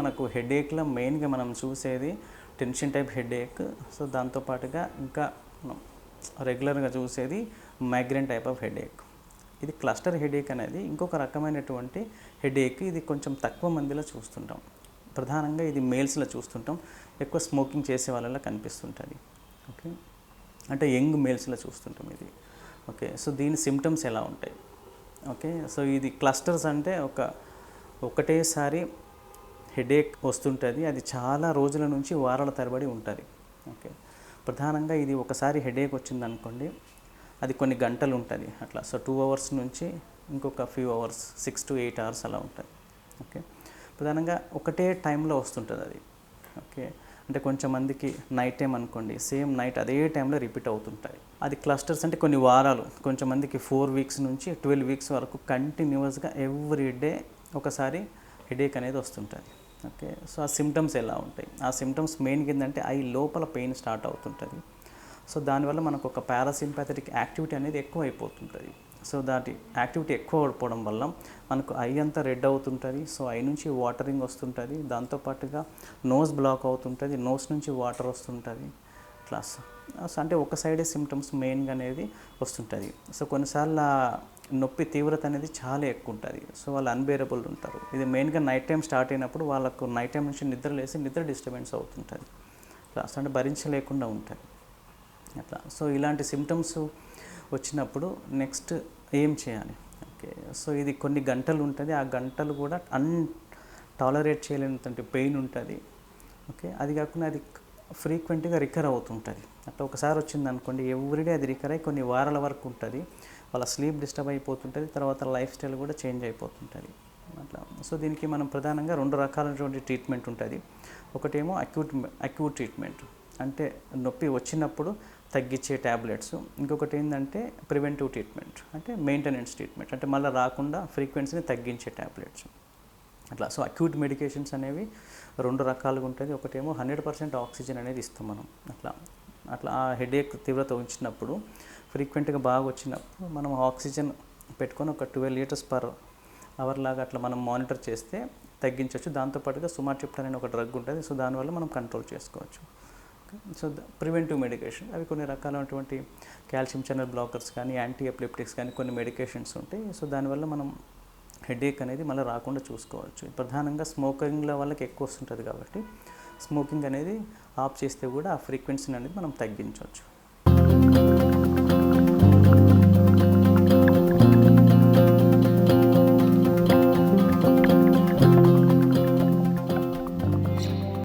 మనకు హెడేక్లో మెయిన్గా మనం చూసేది టెన్షన్ టైప్ హెడేక్. సో దాంతోపాటుగా ఇంకా మనం రెగ్యులర్గా చూసేది మైగ్రేన్ టైప్ ఆఫ్ హెడేక్. ఇది క్లస్టర్ హెడేక్ అనేది ఇంకొక రకమైనటువంటి హెడేక్. ఇది కొంచెం తక్కువ మందిలో చూస్తుంటాం. ప్రధానంగా ఇది మేల్స్లో చూస్తుంటాం. ఎక్కువ స్మోకింగ్ చేసే వాళ్ళలో కనిపిస్తుంటుంది. ఓకే? అంటే యంగ్ మేల్స్లో చూస్తుంటాం ఇది. ఓకే? సో దీని సిమ్టమ్స్ ఎలా ఉంటాయి? ఓకే? సో ఇది క్లస్టర్స్ అంటే ఒక ఒకటేసారి హెడేక్ వస్తుంటుంది. అది చాలా రోజుల నుంచి వారాల తరబడి ఉంటుంది. ఓకే. ప్రధానంగా ఇది ఒకసారి హెడేక్ వచ్చిందనుకోండి అది కొన్ని గంటలు ఉంటుంది అట్లా. సో టూ అవర్స్ నుంచి ఇంకొక few hours six to eight hours అలా ఉంటుంది. ఓకే. ప్రధానంగా ఒకటే టైంలో వస్తుంటుంది అది. ఓకే. అంటే కొంచెం మందికి నైట్ టైం అనుకోండి సేమ్ నైట్ అదే టైంలో రిపీట్ అవుతుంటాయి అది క్లస్టర్స్ అంటే కొన్ని వారాలు కొంచెం మందికి ఫోర్ వీక్స్ నుంచి ట్వెల్వ్ వీక్స్ వరకు కంటిన్యూస్గా ఎవ్రీ డే ఒకసారి హెడేక్ అనేది వస్తుంటుంది. ఓకే. సో ఆ సిమ్టమ్స్ ఎలా ఉంటాయి? ఆ సిమ్టమ్స్ మెయిన్గా ఏంటంటే ఐ లోపల పెయిన్ స్టార్ట్ అవుతుంటుంది. సో దానివల్ల మనకు ఒక పారాసింపాథటిక్ యాక్టివిటీ అనేది ఎక్కువ అయిపోతుంటుంది సో దాటి యాక్టివిటీ ఎక్కువ పడిపోవడం వల్ల మనకు ఐ అంతా రెడ్ అవుతుంటుంది. సో ఐ నుంచి వాటరింగ్ వస్తుంటుంది. దాంతోపాటుగా నోస్ బ్లాక్ అవుతుంటుంది. నోస్ నుంచి వాటర్ వస్తుంటుంది. క్లాస్. సో అంటే ఒక సైడే సిమ్టమ్స్ మెయిన్గా అనేది వస్తుంటుంది. సో కొన్నిసార్లు నొప్పి తీవ్రత అనేది చాలా ఎక్కువ ఉంటుంది. సో వాళ్ళు అన్బేరబుల్ ఉంటారు. ఇది మెయిన్గా నైట్ టైం స్టార్ట్ అయినప్పుడు వాళ్ళకు నైట్ టైం నుంచి నిద్ర లేసి నిద్ర డిస్టర్బెన్స్ అవుతుంటుంది. క్లాస్ అంటే భరించలేకుండా ఉంటుంది. అట్లా. సో ఇలాంటి సిమ్టమ్స్ వచ్చినప్పుడు నెక్స్ట్ ఏం చేయాలి? ఓకే. సో ఇది కొన్ని గంటలు ఉంటుంది. ఆ గంటలు కూడా అన్ టాలరేట్ చేయలేనంత పెయిన్ ఉంటుంది. ఓకే. అది కాకుండా అది ఫ్రీక్వెంట్గా రికర్ అవుతుంటుంది. అట్లా ఒకసారి వచ్చింది అనుకోండి ఎవ్రీడే అది రికర్ అయ్యి కొన్ని వారాల వరకు ఉంటుంది. వాళ్ళ స్లీప్ డిస్టర్బ్ అయిపోతుంటుంది తర్వాత లైఫ్ స్టైల్ కూడా చేంజ్ అయిపోతుంటుంది. అట్లా. సో దీనికి మనం ప్రధానంగా రెండు రకాలైనటువంటి ట్రీట్మెంట్ ఉంటుంది. ఒకటేమో అక్యూట్ అక్యూట్ ట్రీట్మెంట్ అంటే నొప్పి వచ్చినప్పుడు తగ్గించే ట్యాబ్లెట్స్ ఇంకొకటి ఏంటంటే ప్రివెంటివ్ ట్రీట్మెంట్ అంటే మెయింటెనెన్స్ ట్రీట్మెంట్ అంటే మళ్ళీ రాకుండా ఫ్రీక్వెన్సీని తగ్గించే ట్యాబ్లెట్స్ అట్లా. సో అక్యూట్ మెడికేషన్స్ అనేవి రెండు రకాలుగా ఉంటుంది. ఒకటేమో హండ్రెడ్ పర్సెంట్ ఆక్సిజన్ అనేది ఇస్తాం మనం. అట్లా. అట్లా ఆ హెడేక్ తీవ్రత ఉంచినప్పుడు ఫ్రీక్వెంట్గా బాగా వచ్చినప్పుడు మనం ఆక్సిజన్ పెట్టుకొని ఒక ట్వెల్వ్ లీటర్స్ పర్ అవర్ లాగా అట్లా మనం మానిటర్ చేస్తే తగ్గించవచ్చు దాంతోపాటుగా సుమాట్రిప్టన్ అనే ఒక డ్రగ్ ఉంటుంది. సో దానివల్ల మనం కంట్రోల్ చేసుకోవచ్చు. So preventive medication. అవి కొన్ని రకాలైనటువంటి కాల్షియం ఛానల్ బ్లాకర్స్ కానీ యాంటీ ఎపిలెప్టిక్స్ కానీ కొన్ని మెడికేషన్స్ ఉంటాయి. సో దానివల్ల మనం హెడేక్ అనేది మళ్ళీ రాకుండా చూసుకోవచ్చు. ప్రధానంగా స్మోకింగ్ల వాళ్ళకి ఎక్కువ వస్తుంటుంది కాబట్టి స్మోకింగ్ అనేది ఆఫ్ చేస్తే కూడా ఆ ఫ్రీక్వెన్సీని అనేది మనం తగ్గించవచ్చు.